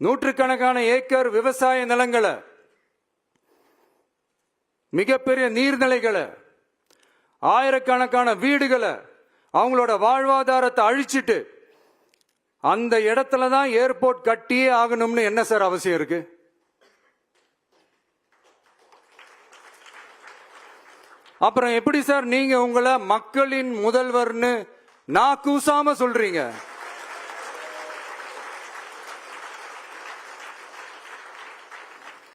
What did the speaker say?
நூற்றுக்கணக்கான ஏக்கர் விவசாய நிலங்களை மிகப்பெரிய நீர்நிலைகளை ஆயிரக்கணக்கான வீடுகளை அவங்களோட வாழ்வாதாரத்தை அழிச்சிட்டு அந்த இடத்துல தான் ஏர்போர்ட் கட்டியே ஆகணும்னு என்ன சார் அவசியம் இருக்கு? அப்புறம் எப்படி சார் நீங்க உங்களை மக்களின் முதல்வர்னு நான் கூசாம சொல்றீங்க?